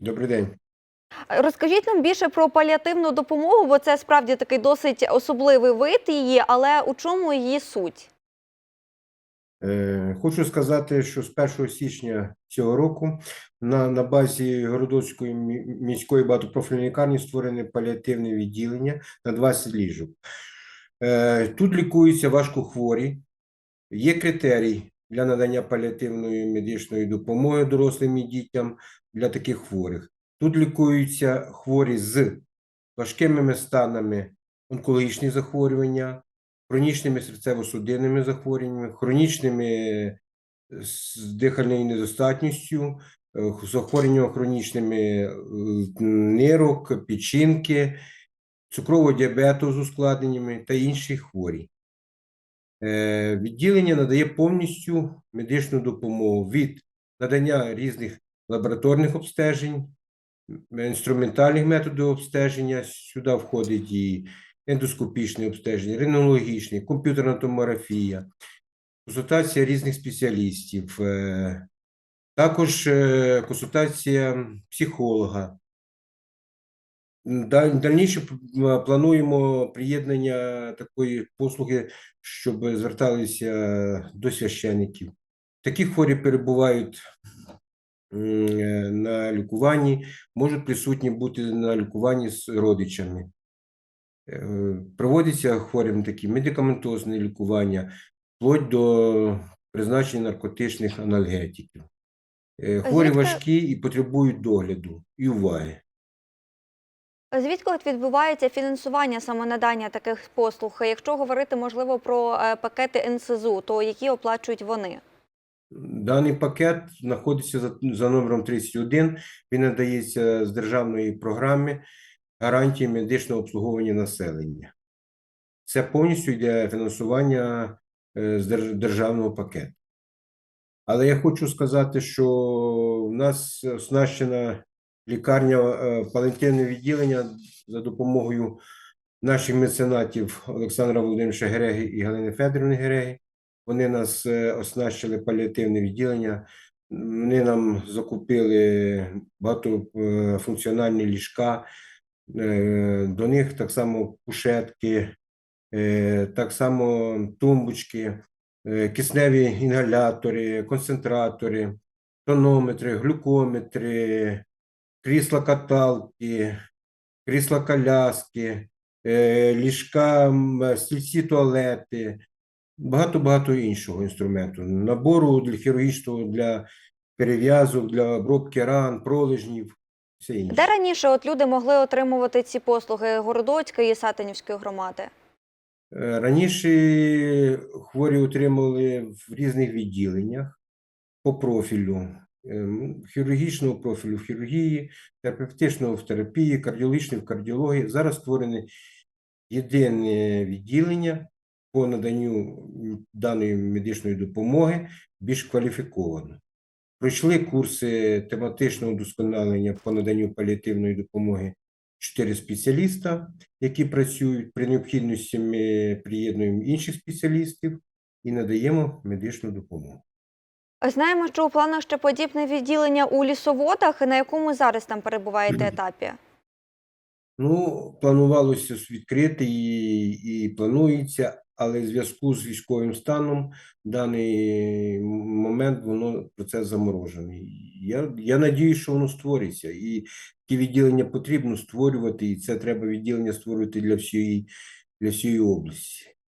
Добрий день. Розкажіть нам більше про паліативну допомогу, бо це справді такий досить особливий вид її, але у чому її суть? Е, Хочу сказати, що з 1 січня цього року на, на базі Городоцької міської багатопрофільної лікарні створене паліативне відділення на 20 ліжок. Е, Тут лікуються важкохворі. Є критерій для надання паліативної медичної допомоги дорослим і дітям для таких хворих. Тут лікуються хворі з важкими станами онкологічних захворювання, хронічними серцево-судинними захворюваннями, хронічними е, з дихальною недостатністю, е, захворюваннями хронічними е, нирок, печінки, цукрового діабету з ускладненнями та інші хворі. Відділення надає повністю медичну допомогу від надання різних лабораторних обстежень, інструментальних методів обстеження. Сюди входить і ендоскопічне обстеження, рентгенологічне, комп'ютерна томографія, консультація різних спеціалістів, е, також е, консультація психолога. Дальніше плануємо приєднання такої послуги, щоб зверталися до священиків. Такі хворі перебувають на лікуванні, можуть присутні бути на лікуванні з родичами. Е, Проводиться хворим такі медикаментозне лікування, вплоть до призначення наркотичних анальгетиків. Е, Хворі Звідки- важкі і потребують догляду і уваги. Звідки от відбувається фінансування саме надання таких послуг? Якщо говорити можливо про е, пакети НСЗУ, то які оплачують вони? Даний пакет знаходиться за, за номером 31. Він надається з державної програми гарантії медичного обслуговування населення. Це повністю йде фінансування е, з державного пакету. Але я хочу сказати, що в нас оснащена лікарня е, паліативне відділення за допомогою наших меценатів Олександра Володимировича Гереги і Галини Федорівни Гереги. Вони нас е, оснащили паліативне відділення. Вони нам закупили багатофункціональні ліжка. Е, До них так само кушетки, е, так само тумбочки, е, кисневі інгалятори, концентратори, тонометри, глюкометри, крісла каталки, крісла коляски, е, ліжка, стільці туалети, багато-багато іншого інструменту. Набору для хірургічного, для перев'язок, для обробки ран, пролежнів, все інше. Де раніше от люди могли отримувати ці послуги Городоцької і Сатанівської громади? Е, Раніше хворі отримали в різних відділеннях по профілю, ем, хірургічного профілю в хірургії, терапевтичного в терапії, кардіологічного в кардіології. Зараз створене єдине відділення по наданню даної медичної допомоги більш кваліфіковано. Пройшли курси тематичного удосконалення по наданню паліативної допомоги чотири спеціаліста, які працюють. При необхідності ми приєднуємо інших спеціалістів і надаємо медичну допомогу. Знаємо, що у планах ще подібне відділення у лісоводах. На якому зараз там перебуваєте етапі? Ну, планувалося відкрити і, і планується, але в зв'язку з військовим станом в даний момент воно процес заморожений. Я, я надію, що воно створиться, і ті відділення потрібно створювати, і це треба відділення створювати для всієї, для всієї області.